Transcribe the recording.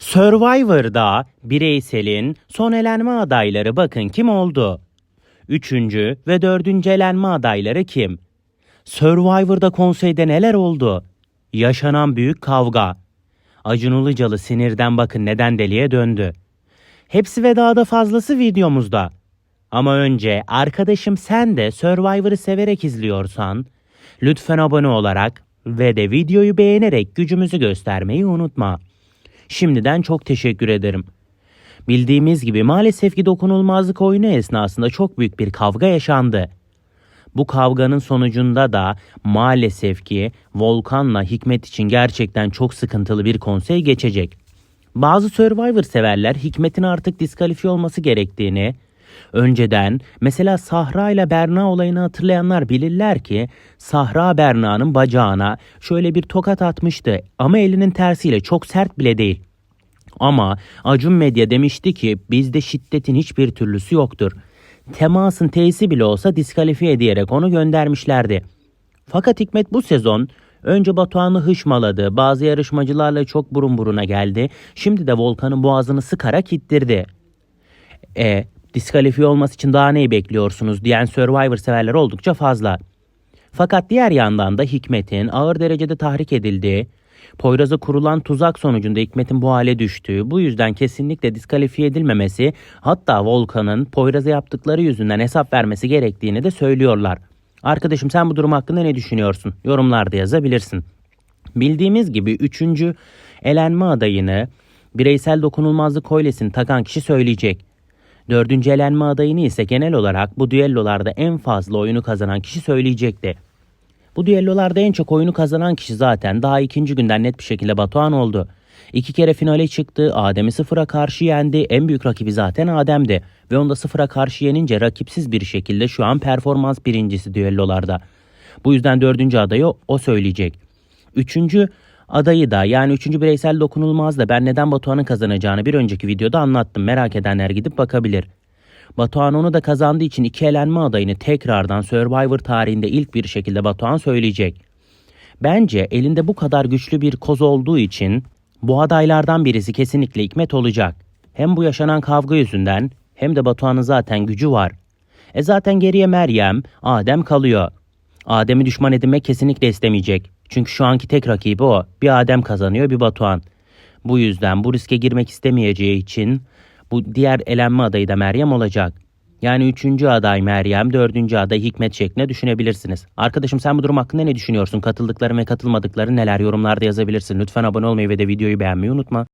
Survivor'da bireyselin son elenme adayları bakın kim oldu? Üçüncü ve dördüncü elenme adayları kim? Survivor'da konseyde neler oldu? Yaşanan büyük kavga. Acun Ilıcalı sinirden bakın neden deliye döndü. Hepsi ve daha da fazlası videomuzda. Ama önce arkadaşım sen de Survivor'ı severek izliyorsan lütfen abone olarak ve de videoyu beğenerek gücümüzü göstermeyi unutma. Şimdiden çok teşekkür ederim. Bildiğimiz gibi maalesef ki dokunulmazlık oyunu esnasında çok büyük bir kavga yaşandı. Bu kavganın sonucunda da maalesef ki Volkan'la Hikmet için gerçekten çok sıkıntılı bir konsey geçecek. Bazı Survivor severler Hikmet'in artık diskalifiye olması gerektiğini, önceden mesela Sahra ile Berna olayını hatırlayanlar bilirler ki Sahra Berna'nın bacağına şöyle bir tokat atmıştı ama elinin tersiyle çok sert bile değil. Ama Acun Medya demişti ki bizde şiddetin hiçbir türlüsü yoktur. Temasın teyisi bile olsa diskalifiye ediyerek onu göndermişlerdi. Fakat Hikmet bu sezon önce Batuhan'ı hışmaladı, bazı yarışmacılarla çok burun buruna geldi. Şimdi de Volkan'ın boğazını sıkarak ittirdi. E, diskalifiye olması için daha neyi bekliyorsunuz diyen Survivor severler oldukça fazla. Fakat diğer yandan da Hikmet'in ağır derecede tahrik edildiği, Poyraz'a kurulan tuzak sonucunda Hikmet'in bu hale düştüğü, bu yüzden kesinlikle diskalifiye edilmemesi, hatta Volkan'ın Poyraz'a yaptıkları yüzünden hesap vermesi gerektiğini de söylüyorlar. Arkadaşım sen bu durum hakkında ne düşünüyorsun? Yorumlarda yazabilirsin. Bildiğimiz gibi üçüncü elenme adayını bireysel dokunulmazlık kolyesini takan kişi söyleyecek. Dördüncü elenme adayını ise genel olarak bu düellolarda en fazla oyunu kazanan kişi söyleyecekti. Bu düellolarda en çok oyunu kazanan kişi zaten daha ikinci günden net bir şekilde Batuhan oldu. İki kere finale çıktı, Adem'i sıfıra karşı yendi, en büyük rakibi zaten Adem'di. Ve onu da sıfıra karşı yenince rakipsiz bir şekilde şu an performans birincisi düellolarda. Bu yüzden dördüncü adayı o söyleyecek. Üçüncü adayı da yani üçüncü bireysel dokunulmaz da ben neden Batuhan'ın kazanacağını bir önceki videoda anlattım. Merak edenler gidip bakabilir. Batuhan onu da kazandığı için iki elenme adayını tekrardan Survivor tarihinde ilk bir şekilde Batuhan söyleyecek. Bence elinde bu kadar güçlü bir koz olduğu için bu adaylardan birisi kesinlikle Hikmet olacak. Hem bu yaşanan kavga yüzünden hem de Batuhan'ın zaten gücü var. E zaten geriye Meryem, Adem kalıyor. Adem'i düşman edinmek kesinlikle istemeyecek. Çünkü şu anki tek rakibi o. Bir Adem kazanıyor bir Batuhan. Bu yüzden bu riske girmek istemeyeceği için bu diğer elenme adayı da Meryem olacak. Yani üçüncü aday Meryem, dördüncü aday Hikmet şeklinde düşünebilirsiniz. Arkadaşım sen bu durum hakkında ne düşünüyorsun? Katıldıkların ve katılmadıkların neler yorumlarda yazabilirsin. Lütfen abone olmayı ve de videoyu beğenmeyi unutma.